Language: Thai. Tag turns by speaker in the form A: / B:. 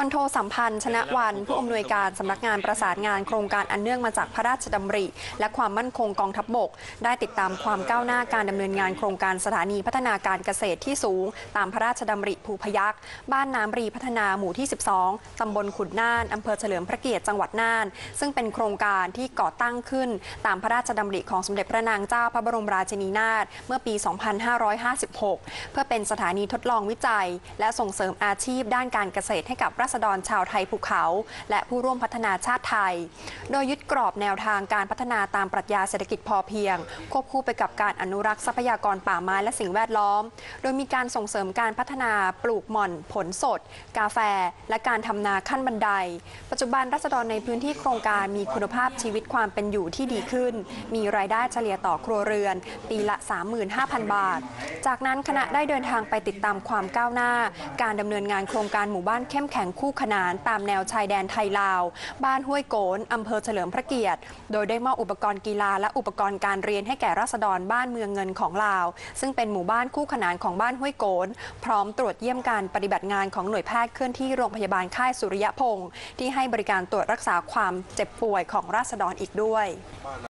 A: พลโทสัมพันธ์ ชนะวัน ผู้อำนวยการสำนักงานประสานงานโครงการอันเนื่องมาจากพระราชดำริ และความมั่นคงกองทัพบก ได้ติดตามความก้าวหน้าการดำเนินงานโครงการสถานีพัฒนาการเกษตรที่สูง ตามพระราชดำริภูพยัคฆ์บ้านน้ำรีพัฒนาหมู่ที่ 12 ตำบลขุนน่านอำเภอเฉลิมพระเกียรติจังหวัดน่าน ซึ่งเป็นโครงการที่ก่อตั้งขึ้น ตามพระราชดำริของสมเด็จพระนางเจ้าพระบรมราชินีนาถเมื่อปี 2556 เพื่อเป็นสถานีทดลองวิจัย และส่งเสริมอาชีพด้านการเกษตรให้กับราษฎรชาวไทยภูเขา และผู้ร่วมพัฒนาชาติไทย โดยยึดกรอบแนวทางการพัฒนาตามปรัชญาเศรษฐกิจพอเพียง ควบคู่ไปกับการอนุรักษ์ทรัพยากรป่าไม้และสิ่งแวดล้อม โดยมีการส่งเสริมการพัฒนาปลูกหม่อนผลสด กาแฟ และการทำนาขั้นบันได ปัจจุบันรัษฎรในพื้นที่โครงการมีคุณภาพชีวิตความเป็นอยู่ที่ดีขึ้น มีรายได้เฉลี่ยต่อครัวเรือน ปีละ 35,000 บาท จากนั้นคณะได้เดินทางไปติดตามความก้าวหน้า การดำเนินงานโครงการหมู่บ้านเข้มแข็งคู่ขนานตามแนวชายแดนไทยลาว บ้านห้วยโกนอำเภอเฉลิมพระเกียรติ โดยได้มอบอุปกรณ์กีฬาและอุปกรณ์การเรียนให้แก่ราษฎรบ้านเมืองเงินของลาว ซึ่งเป็นหมู่บ้านคู่ขนานของบ้านห้วยโกนพร้อมตรวจเยี่ยมการปฏิบัติงานของหน่วยแพทย์เคลื่อนที่โรงพยาบาลค่ายสุริยพงศ์ที่ให้บริการตรวจรักษาความเจ็บป่วยของราษฎรอีกด้วย